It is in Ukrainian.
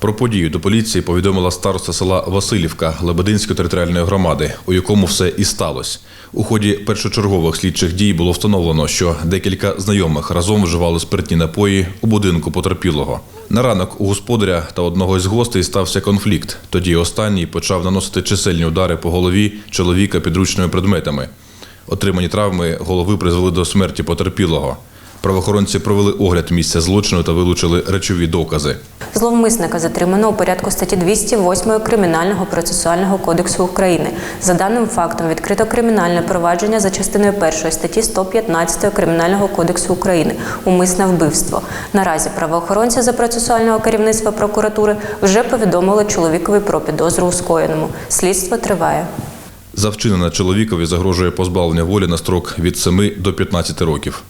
Про подію до поліції повідомила староста села Васильівка Лебединської територіальної громади, у якому все і сталося. У ході першочергових слідчих дій було встановлено, що декілька знайомих разом вживали спиртні напої у будинку потерпілого. На ранок у господаря та одного із гостей стався конфлікт. Тоді останній почав наносити чисельні удари по голові чоловіка підручними предметами. Отримані травми голови призвели до смерті потерпілого. Правоохоронці провели огляд місця злочину та вилучили речові докази. Зловмисника затримано у порядку статті 208 Кримінального процесуального кодексу України. За даним фактом відкрито кримінальне провадження за частиною 1 статті 115 Кримінального кодексу України умисне вбивство. Наразі правоохоронці за процесуального керівництва прокуратури вже повідомили чоловікові про підозру у скоєному. Слідство триває. За вчинене чоловікові загрожує позбавлення волі на строк від 7 до 15 років.